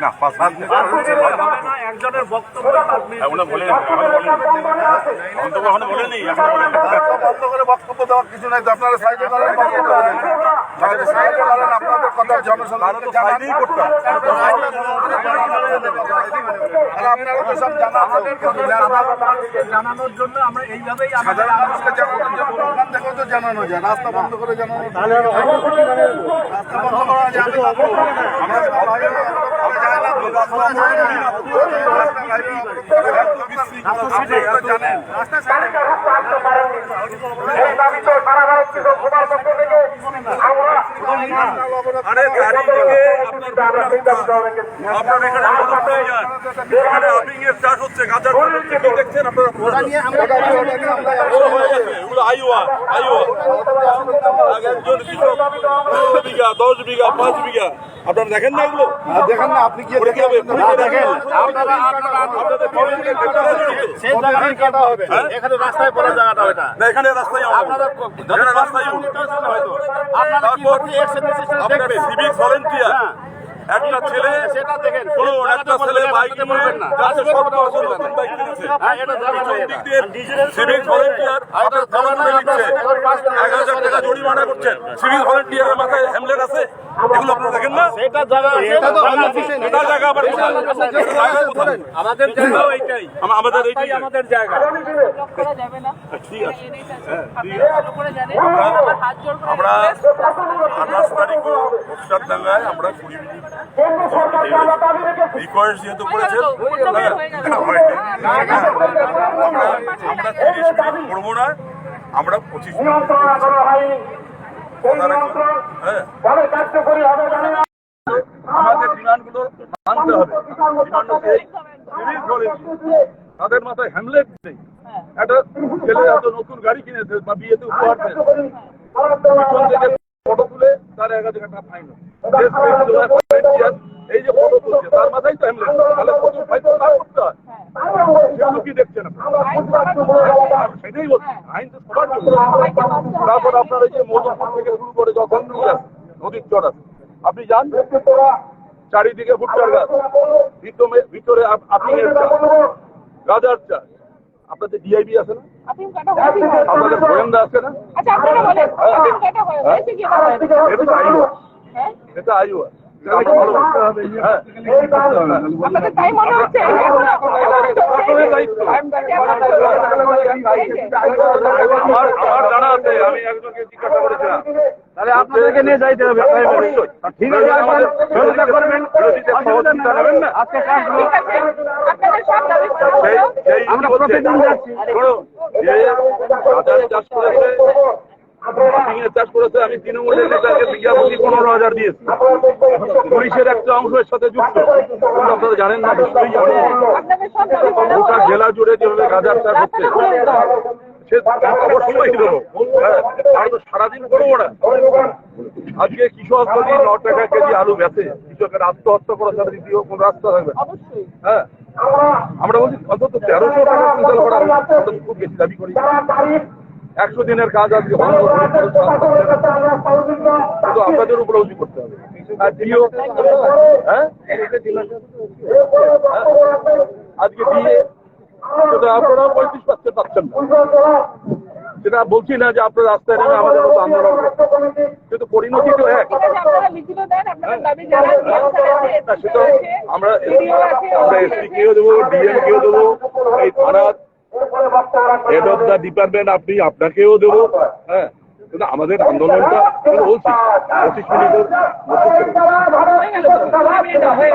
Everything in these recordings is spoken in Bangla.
না পাঁচ মিনিট একজনের বক্তব্য করে বক্তব্য দেওয়ার কিছু নাই আপনারা সাইডে করেন আপনাদের কথা জনসাধারণকে আপনারা তো সব জানানোর জন্য আমরা এইভাবেই সাধারণ মানুষকে জানানোর জন্য ওখান থেকেও তো জানানো যায় রাস্তা বন্ধ করে জানানো রাস্তা বন্ধ করা যাবে জানানো। রাস্তা আরে রেখেছি। আপনার এখানে এখানে আপিং এর চাষ হচ্ছে গাঁজার কি দেখছেন আপনারা ওগুলো আইওয়া আইওয়া একজন কৃষক বিঘা দশ বিঘা পাঁচ বিঘা আপনারা দেখেন না এগুলো? দেখেন না আপনি কি দেখেন আপনারা আপনাদের কাটা হবে। এখানে রাস্তায় পড়া জায়গাটা এটা। না এখানে রাস্তায় আপনারা রাস্তায় হয়তো। আপনারা কি করতে সিভিক ভলেন্টিয়ার একটা ছেলে সেটা দেখেন একটা ছেলে বাইক নিয়ে বলবেন না। যাচ্ছে নতুন নেই। বাইক কিনেছে হ্যাঁ, এটা জানা পিছন দিক দিয়ে সিভিক ভলেন্টিয়ার আপনার থানা তুলে দিচ্ছে। এক হাজার টাকা জরিমানা করছেন সিভিক ভলেন্টিয়ারের মাথায় হ্যামলেট আছে এগুলো আপনারা দেখেন না? সেটা জায়গা সেটা জায়গা আবার জায়গা। আমাদের জায়গাও এইটাই। আমাদের এইটাই। আমাদের জায়গা। ব্লক করা যাবে না ঠিক আছে। NH আছে। আপনারা ভালো করে জানেন আমার হাত জোর করে আমরা আঠাশ তারিখ দাঙ্গায় আমরা কুড়ি মিনিট রিকোয়েস্ট যেহেতু করেছেন হয়ে। আমরা তিরিশ মিনিট করব না আমরা পঁচিশ মিনিট হ্যাঁ আমাদের হবে। তাদের মাথায় হ্যামলেট নেই একটা ছেলে এত নতুন গাড়ি কিনেছে বা বিয়েতে উপহার দেয় ফটো তুলে তার এক হাজার টাকা ফাইন এই যে তার মাথায় তো তাহলে কত ফাইন করতে হয়? সেগুলো কি দেখছেন সেটাই বলছি আইন তো সবার জন্য। তারপর আপনার এই যে মধুপুর থেকে শুরু করে যখন নদীর চর আছে আপনি যান। চারিদিকে ভুট্টার গাছ। ভিতরে ভিতরে আপ- আপিংয়ের চাষ গাজার চাষ। আপনাদের ডিআইবি আছে না? আপনাদের গোয়েন্দা আছে না? আচ্ছা হয়ে- না হয়নি? এটা আইওয়া। হ্যাঁ? হ্যাঁ। আমার আমার জানা আছে আমি একজনকে জিজ্ঞাসা করেছিলাম। তাহলে আপনাদেরকে নিয়ে যাইতে হবে। ঠিক আছে সহযোগিতা করবেন। সহযোগিতা নেবেন না। আজকে আমরা প্রতিদিন যাচ্ছি। চাষ করেছে চাষ করেছে আমি তৃণমূলের পনেরো হাজার দিয়েছি। পুলিশের একটা অংশের সাথে যুক্ত। জানেন না নিশ্চয়ই জানেন। দাবি জেলা জুড়ে যেভাবে গাজার চাষ হচ্ছে সে অবশ্যই দেবো হ্যাঁ, তো সারাদিন করব না আজকে কৃষক যদি ন টাকা কেজি আলু বেচে কৃষকের আত্মহত্যা করার সাথে দ্বিতীয় কোন রাস্তা থাকবে। হ্যাঁ আমরা বলছি অন্তত তেরোশো টাকা কুইন্টাল করা খুব বেশি দাবি করি। একশো দিনের কাজ আজকে বন্ধ শুধু আপনাদের উপলব্ধি করতে হবে। হ্যাঁ? আজকে দিয়ে সেটা আপনারা পঁয়ত্রিশ পার্সেন্ট পাচ্ছেন সেটা বলছি না যে আপনার রাস্তায় নেমে আমাদের মতো আন্দোলন। কিন্তু পরিণতি তো এক। সেটা আমরা আমরা এসপি কেও দেবো, ডিএম কেও দেবো, এই থানার হেড অফ দ্য ডিপার্টমেন্ট আপনি আপনাকেও দেবো হ্যাঁ আমাদের আন্দোলনটা বলছি পঁচিশ মিনিটের। হয়ে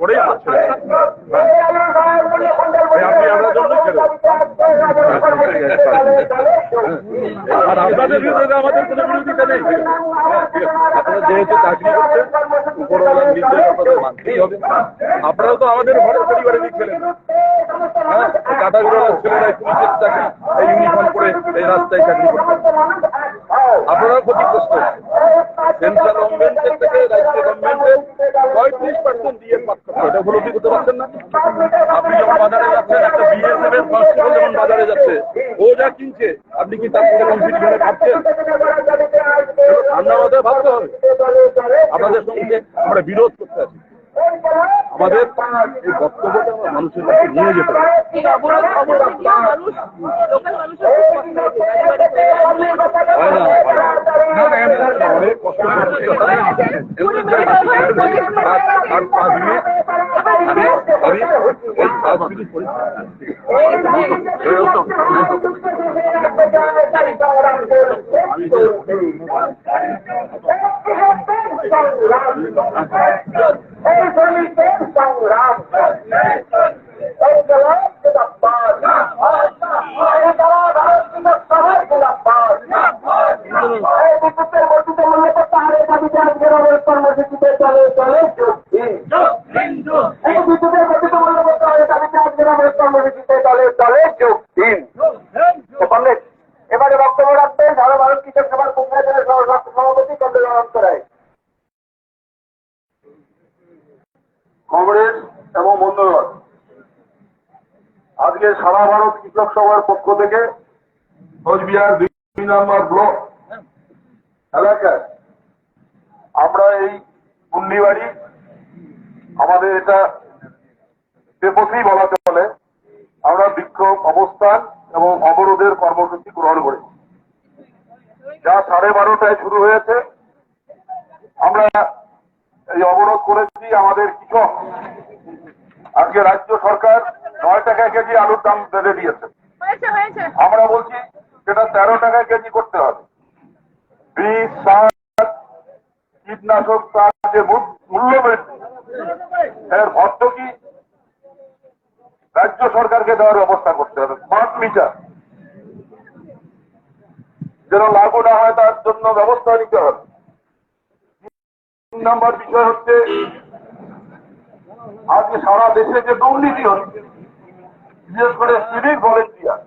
হয়ে পাঁচ সাত আপনাদের বিরুদ্ধে আমাদের। আপনারা যেহেতু চাকরি করছেন উপরওয়ালার নির্দেশ আপনাদের মানতেই হবে। আপনারাও তো আমাদের ঘরের পরিবারে হ্যাঁ ছেলেরা ইউনিফর্ম পরে এই রাস্তায় চাকরি করছেন আপনারাও ক্ষতিগ্রস্ত। সেন্ট্রাল গভর্নমেন্টের থেকে রাজ্য গভর্নমেন্টের পঁয়ত্রিশ পার্সেন্ট দিয়ে পাচ্ছে এটা উপলব্ধি করতে পারছেন না? আপনি যখন বাজারে যাচ্ছেন, একটা বিএসএফ এর কনস্টেবল যখন বাজারে যাচ্ছে, ও যা কিনছে আপনি কি তার ভাবছেন ঠান্ডা মাথায় ভাবতে হবে আপনাদের সঙ্গে আমরা বিরোধ করতে আছি আমাদের এই বক্তব্যটা আমরা মানুষের কাছে নিয়ে যেতে হবে এই অবরোধ অবরোধ দিয়ে মানুষ লোকাল মানুষের খুব কষ্ট হচ্ছে গাড়ি বাড়ি চলে যাচ্ছে। হয় না হয় না। না, না, এমনি অনেক কষ্ট করছে। এমনি যাই পাঁচ- পাঁচ- পাঁচ মিনিট আমি আমি ওই পাঁচ মিনিট পরে এই শ্রমিকদের সংগ্রাম এই জেলায় জিন্দাবাদ। এই জেলায় ভারতীয় সবাই জিন্দাবাদ। এই বিদ্যুতের বর্ধিত মূল্য প্রত্যাহারের দাবিতে আজকের অবরোধ কর্মসূচিতে চলে চলে যোগ দিন। এই বিদ্যুতের বর্ধিত মূল্য প্রত্যাহারের দাবিতে আজকের অবরোধ কর্মসূচিতে চলে চলে যোগ দিন। তো কমরেড, এবারে বক্তব্য রাখবেন ভারত ভারত কৃষক সভার কংগ্রেসের সভাপতি কমরেড অনন্ত রায় কংগ্রেস এবং বন্ধুগণ আজকে সারা ভারত কৃষক সভার পক্ষ থেকে কোচবিহার দুই নম্বর ব্লক এলাকায় আমরা এই কুন্ডিবাড়ি, আমাদের এটা বেপসি বলা চলে আমরা বিক্ষোভ অবস্থান এবং অবরোধের কর্মসূচি গ্রহণ করি যা সাড়ে বারোটায় শুরু হয়েছে। আমরা এই অবরোধ করেছি আমাদের কৃষক, আজকে রাজ্য সরকার নয় টাকা কেজি আলুর দাম বেঁধে দিয়েছে। আমরা বলছি সেটা তেরো টাকা কেজি করতে হবে। বীজ সার কীটনাশক তার যে মূল্য বৃদ্ধি এর ভর্তুকি রাজ্য সরকারকে দেওয়ার ব্যবস্থা করতে হবে। Smart meter. যেন লাগু না হয় তার জন্য ব্যবস্থা নিতে হবে। তিন নম্বর বিষয় হচ্ছে আজকে সারা দেশে যে দুর্নীতি হচ্ছে বিশেষ করে সিভিক ভলেন্টিয়ার।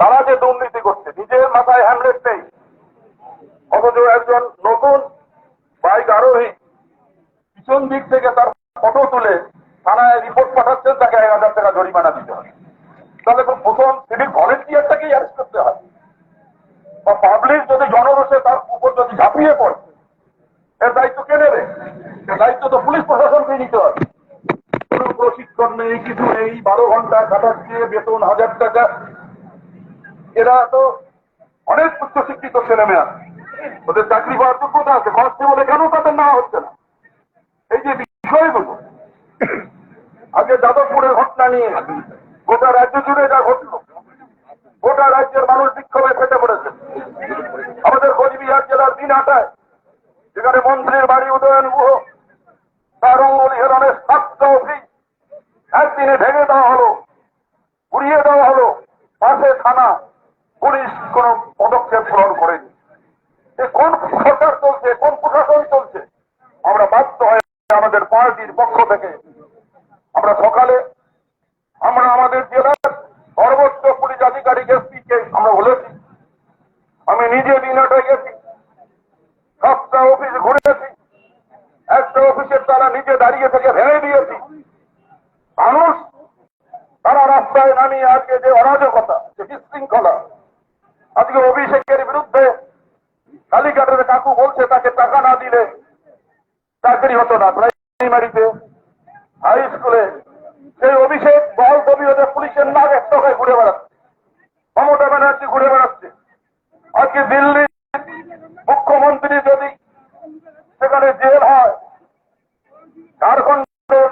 তারা যে দুর্নীতি করছে, নিজের মাথায় হ্যামলেট নেই। অথচ একজন নতুন বাইক আরোহী পিছন দিক থেকে তার ফটো তুলে থানায় রিপোর্ট পাঠাচ্ছেন, তাকে এক হাজার টাকা জরিমানা দিতে হয় তাহলে প্রথম সিভিক ভলেন্টিয়ারটাকেই অ্যারেস্ট করতে হয়। বা পাবলিক যদি জনরোষে তার উপর যদি ঝাঁপিয়ে পড়ে, এর দায়িত্ব কে নেবে? দায়িত্ব তো পুলিশ প্রশাসনকে নিতে হবে। নেই কিছু নেই বারো ঘণ্টা খাটাচ্ছে, বেতন হাজার টাকা। এরা তো অনেক উচ্চশিক্ষিত ছেলে মেয়ে ওদের চাকরি পাওয়ার যোগ্যতা আছে। খরচে বলে কেন তাদের না হচ্ছে না। এই যে বিষয়গুলো, আগে যাদবপুরের ঘটনা নিয়ে গোটা রাজ্য জুড়ে যা ঘটলো গোটা রাজ্যের মানুষ বিক্ষোভে ফেটে পড়েছে আমাদের কোচবিহার জেলার দিন আটায় যেখানে মন্ত্রীর বাড়ি উদয়ন গুহ তার অঙ্গলি হেরণের সাতটা অফিস একদিনে ভেঙে দেওয়া হলো, উড়িয়ে দেওয়া হলো, পাশে থানা, পুলিশ কোন পদক্ষেপ গ্রহণ করেনি। কোন সরকার চলছে, কোন প্রশাসন চলছে? আমরা বাধ্য হয়ে আমাদের পার্টির পক্ষ থেকে আমরা সকালে আমরা আমাদের জেলার সর্বোচ্চ পুলিশ আধিকারিক এসপিকে আমরা বলেছি আমি নিজে দিনাটা গেছি সবটা অফিস ঘুরেছি একটা অফিসের তারা নিজে দাঁড়িয়ে থেকে ভেঙে দিয়েছি মানুষ তারা রাস্তায় নামিয়ে আজকে যে অরাজকতা যে বিশৃঙ্খলা আজকে অভিষেকের বিরুদ্ধে কালীঘাটের কাকু বলছে তাকে টাকা না দিলে চাকরি হতো না, প্রাইমারিতে হাই স্কুলে সেই অভিষেক বল কবিহতে পুলিশের নাক একটা হয়ে ঘুরে বেড়াচ্ছে। মমতা ব্যানার্জি ঘুরে বেড়াচ্ছে। আজকে দিল্লি মুখ্যমন্ত্রী যদি সেখানে জেল হয়, ঝাড়খণ্ডের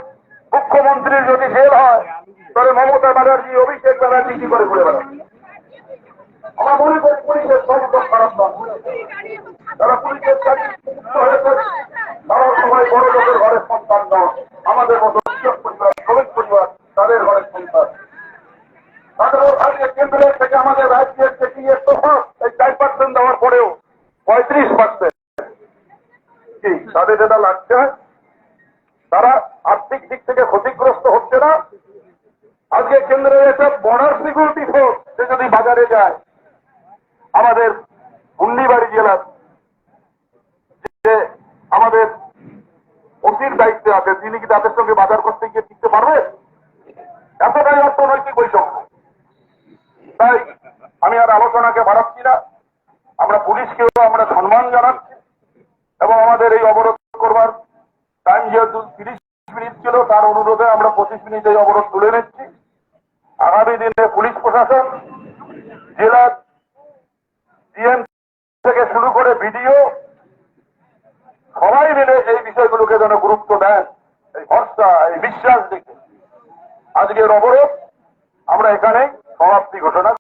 মুখ্যমন্ত্রীর যদি জেল হয়, তাহলে মমতা ব্যানার্জি, অভিষেক ব্যানার্জি কি করে ঘুরে বেড়াচ্ছে আমরা মনে করি পুলিশের সংখ্যা খারাপ নয়। তারা পুলিশের চাকরি তারা সবাই বড় লোকের ঘরের সন্তান নয় আমাদের মতো কৃষক পরিবার, শ্রমিক পরিবার, তাদের ঘরের সন্তান। যেটা লাগছে, তারা আর্থিক দিক থেকে ক্ষতিগ্রস্ত হচ্ছে না। আজকে কেন্দ্রের একটা বর্ডার সিকিউরিটি ফোর্স সে যদি বাজারে যায়, আমাদের মুন্ডিবাড়ি জেলার আমাদের ওসির দায়িত্বে আছে। তিনি কি তাদের সঙ্গে বাজার করতে গিয়ে টিকতে পারবে? এতটাই অর্থনৈতিক বৈষম্য। তাই আমি আর আলোচনাকে বাড়াচ্ছি না। আমরা পুলিশকেও আমরা সম্মান জানাচ্ছি এবং আমাদের এই অবরোধ করবার টাইম যেহেতু তিরিশ মিনিট ছিল, তার অনুরোধে আমরা পঁচিশ মিনিট এই অবরোধ তুলে নিচ্ছি। আগামী দিনে পুলিশ প্রশাসন জেলার ডিএম থেকে শুরু করে ভিডিও সবাই মিলে এই বিষয়গুলোকে যেন গুরুত্ব দেন, এই ভরসা, এই বিশ্বাস দিকে আজকের অবরোধ, আমরা এখানে সমাপ্তি ঘোষণা